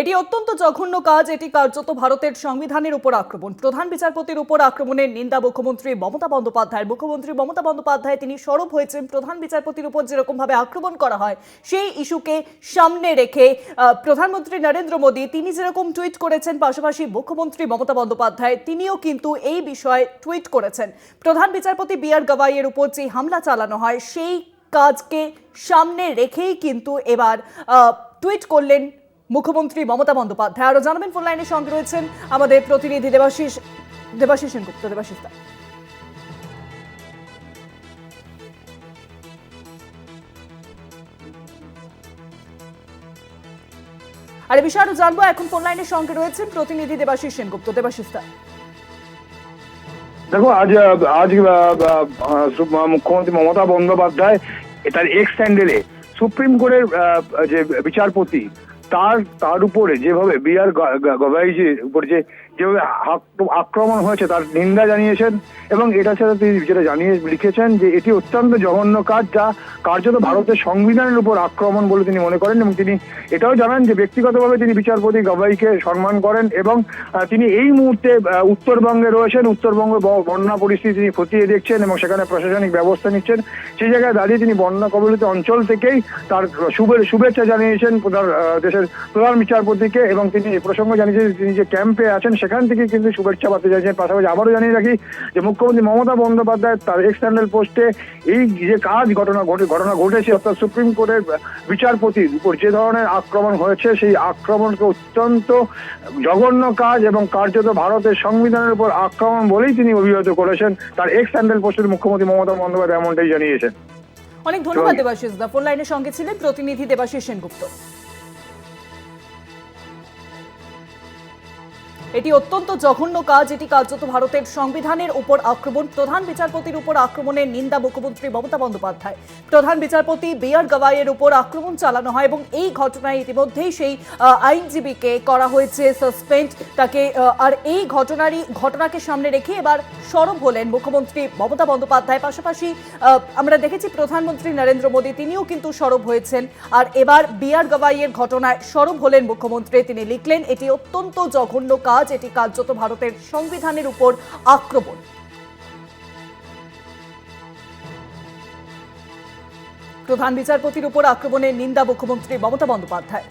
এটি অত্যন্ত জঘন্য কাজ। এটি কার্যত ভারতের সংবিধানের উপর আক্রমণ। প্রধান বিচারপতির উপর আক্রমণের নিন্দা মুখ্যমন্ত্রী মমতা বন্দ্যোপাধ্যায় মুখ্যমন্ত্রী মমতা বন্দ্যোপাধ্যায় তিনি সরব হয়েছেন। প্রধান বিচারপতির উপর যেরকমভাবে আক্রমণ করা হয়, সেই ইস্যুকে সামনে রেখে প্রধানমন্ত্রী নরেন্দ্র মোদী তিনি যেরকম টুইট করেছেন, পাশাপাশি মুখ্যমন্ত্রী মমতা বন্দ্যোপাধ্যায় তিনিও কিন্তু এই বিষয়ে টুইট করেছেন। প্রধান বিচারপতি বি আর গাওয়াইয়ের উপর যে হামলা চালানো হয়, সেই কাজকে সামনে রেখেই কিন্তু এবার টুইট করলেন মুখ্যমন্ত্রী মমতা বন্দ্যোপাধ্যায় আরও জানাবেন ফোন লাইনের সঙ্গে রয়েছেন আমাদের প্রতিনিধি দেবাশিস দেবাশিস সেনগুপ্ত দেবাশিস। আর এ বিষয়ে আরও জানব, এখন ফোন লাইনের সঙ্গে রয়েছেন প্রতিনিধি দেবাশিস সেনগুপ্ত দেবাশিস। দেখো, আজ আজ মুখ্যমন্ত্রী মমতা বন্দ্যোপাধ্যায়, তার এক্স স্যান্ডেলে সুপ্রিম কোর্টের যে বিচারপতি তার তার উপরে যেভাবে বি আর গভাইজির উপর যে যেভাবে আক্রমণ হয়েছে, তার নিন্দা জানিয়েছেন এবং এটা ছাড়া তিনি যেটা জানিয়ে লিখেছেন যে এটি অত্যন্ত জঘন্য কাজ যা কার্যত ভারতের সংবিধানের উপর আক্রমণ বলে তিনি মনে করেন এবং তিনি এটাও জানান যে ব্যক্তিগতভাবে তিনি বিচারপতি গভাইকে সম্মান করেন এবং তিনি এই মুহূর্তে উত্তরবঙ্গে রয়েছেন, উত্তরবঙ্গ বন্যা পরিস্থিতি তিনি খতিয়ে দেখছেন এবং সেখানে প্রশাসনিক ব্যবস্থা নিচ্ছেন। সেই জায়গায় দাঁড়িয়ে তিনি বন্যা কবলিত অঞ্চল থেকেই তার শুভে শুভেচ্ছা জানিয়েছেন তার দেশের প্রধান বিচারপতিকে এবং তিনি প্রসঙ্গ জানিয়েছেন তিনি যে ক্যাম্পে আছেন সেখান থেকে কিন্তু শুভেচ্ছা বার্তা চাইছেন পাশাপাশি আবারও জানিয়ে রাখি যে মুখ্যমন্ত্রী মমতা বন্দ্যোপাধ্যায় তার এক্সটার্নাল পোস্টে এই যে কাজ ঘটনা ঘটে, ঘটনা ঘটেছে, অর্থাৎ সুপ্রিম কোর্টের বিচারপতির উপর যে ধরনের আক্রমণ হয়েছে, সেই আক্রমণকে অত্যন্ত জঘন্য কাজ এবং কার্যত ভারতের সংবিধানের উপর আক্রমণ বলেই তিনি অভিহিত করেছেন। তার এক্স পোস্টের মুখ্যমন্ত্রী মমতা বন্দ্যোপাধ্যায় এমনটাই জানিয়েছেন। অনেক ধন্যবাদ দেবাশিস দা। ফোন লাইনের সঙ্গে ছিলেন প্রতিনিধি দেবাশিস সেনগুপ্ত। এটি অত্যন্ত জঘন্য কাজ। এটি কার্যত ভারতের সংবিধানের উপর আক্রমণ। প্রধান বিচারপতির উপর আক্রমণের নিন্দা মুখ্যমন্ত্রী মমতা বন্দ্যোপাধ্যায়। প্রধান বিচারপতি বি আর গাওয়াইয়ের উপর আক্রমণ চালানো হয় এবং এই ঘটনায় ইতিমধ্যেই সেই আইনজীবীকে করা হয়েছে সাসপেন্ড। তাকে আর এই ঘটনারই, ঘটনাকে সামনে রেখে এবার সরব হলেন মুখ্যমন্ত্রী মমতা বন্দ্যোপাধ্যায়। পাশাপাশি আমরা দেখেছি প্রধানমন্ত্রী নরেন্দ্র মোদী, তিনিও কিন্তু সরব হয়েছেন। আর এবার বি আর গাওয়াইয়ের ঘটনায় সরব হলেন মুখ্যমন্ত্রী। তিনি লিখলেন, এটি অত্যন্ত জঘন্য কাজ এটি কার্যত ভারতের সংবিধানের উপর আক্রমণ। প্রধান বিচারপতির উপর আক্রমণের নিন্দা মুখ্যমন্ত্রী মমতা বন্দ্যোপাধ্যায়।